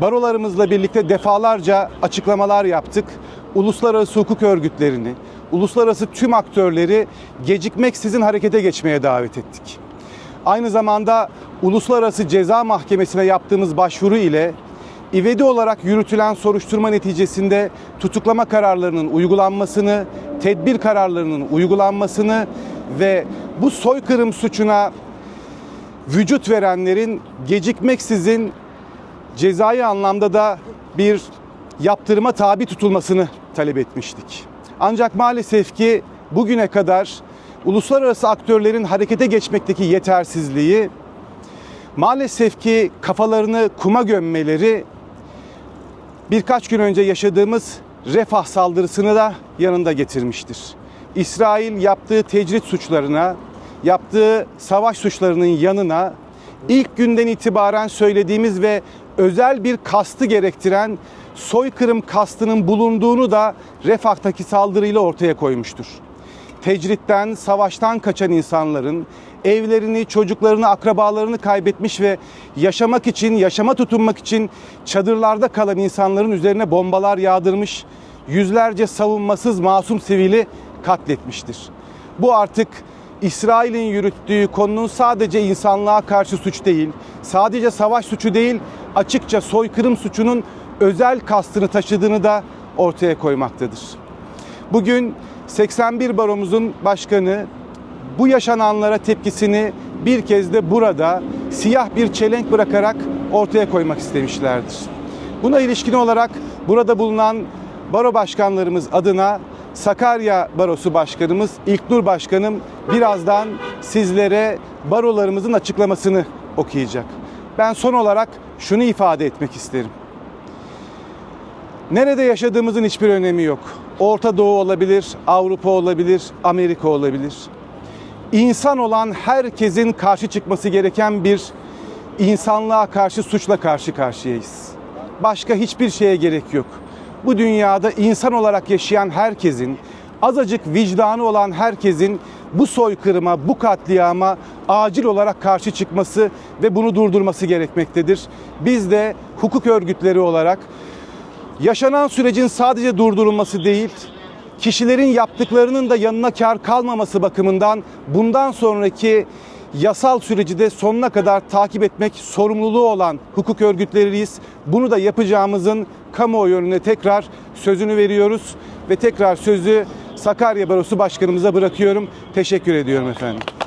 barolarımızla birlikte defalarca açıklamalar yaptık. Uluslararası hukuk örgütlerini, uluslararası tüm aktörleri gecikmeksizin harekete geçmeye davet ettik. Aynı zamanda Uluslararası Ceza Mahkemesi'ne yaptığımız başvuru ile ivedi olarak yürütülen soruşturma neticesinde tutuklama kararlarının uygulanmasını, tedbir kararlarının uygulanmasını ve bu soykırım suçuna vücut verenlerin gecikmeksizin cezai anlamda da bir yaptırıma tabi tutulmasını talep etmiştik. Ancak maalesef ki bugüne kadar uluslararası aktörlerin harekete geçmekteki yetersizliği, maalesef ki kafalarını kuma gömmeleri birkaç gün önce yaşadığımız refah saldırısını da yanında getirmiştir. İsrail yaptığı tecrit suçlarına, yaptığı savaş suçlarının yanına ilk günden itibaren söylediğimiz ve özel bir kastı gerektiren soykırım kastının bulunduğunu da Refah'taki saldırıyla ortaya koymuştur. Tecritten, savaştan kaçan insanların evlerini, çocuklarını, akrabalarını kaybetmiş ve yaşamak için, yaşama tutunmak için çadırlarda kalan insanların üzerine bombalar yağdırmış, yüzlerce savunmasız masum sivili katletmiştir. Bu artık İsrail'in yürüttüğü konunun sadece insanlığa karşı suç değil, sadece savaş suçu değil, açıkça soykırım suçunun özel kastını taşıdığını da ortaya koymaktadır. Bugün 81 baromuzun başkanı bu yaşananlara tepkisini bir kez de burada siyah bir çelenk bırakarak ortaya koymak istemişlerdir. Buna ilişkin olarak burada bulunan baro başkanlarımız adına Sakarya Barosu Başkanımız İlknur Başkanım birazdan sizlere barolarımızın açıklamasını okuyacak. Ben son olarak şunu ifade etmek isterim. Nerede yaşadığımızın hiçbir önemi yok. Orta Doğu olabilir, Avrupa olabilir, Amerika olabilir. İnsan olan herkesin karşı çıkması gereken bir insanlığa karşı suçla karşı karşıyayız. Başka hiçbir şeye gerek yok. Bu dünyada insan olarak yaşayan herkesin, azıcık vicdanı olan herkesin bu soykırıma, bu katliama acil olarak karşı çıkması ve bunu durdurması gerekmektedir. Biz de hukuk örgütleri olarak yaşanan sürecin sadece durdurulması değil, kişilerin yaptıklarının da yanına kar kalmaması bakımından bundan sonraki yasal süreci de sonuna kadar takip etmek sorumluluğu olan hukuk örgütleriyiz. Bunu da yapacağımızın kamuoyu önüne tekrar sözünü veriyoruz ve tekrar sözü Sakarya Barosu Başkanımıza bırakıyorum. Teşekkür ediyorum efendim.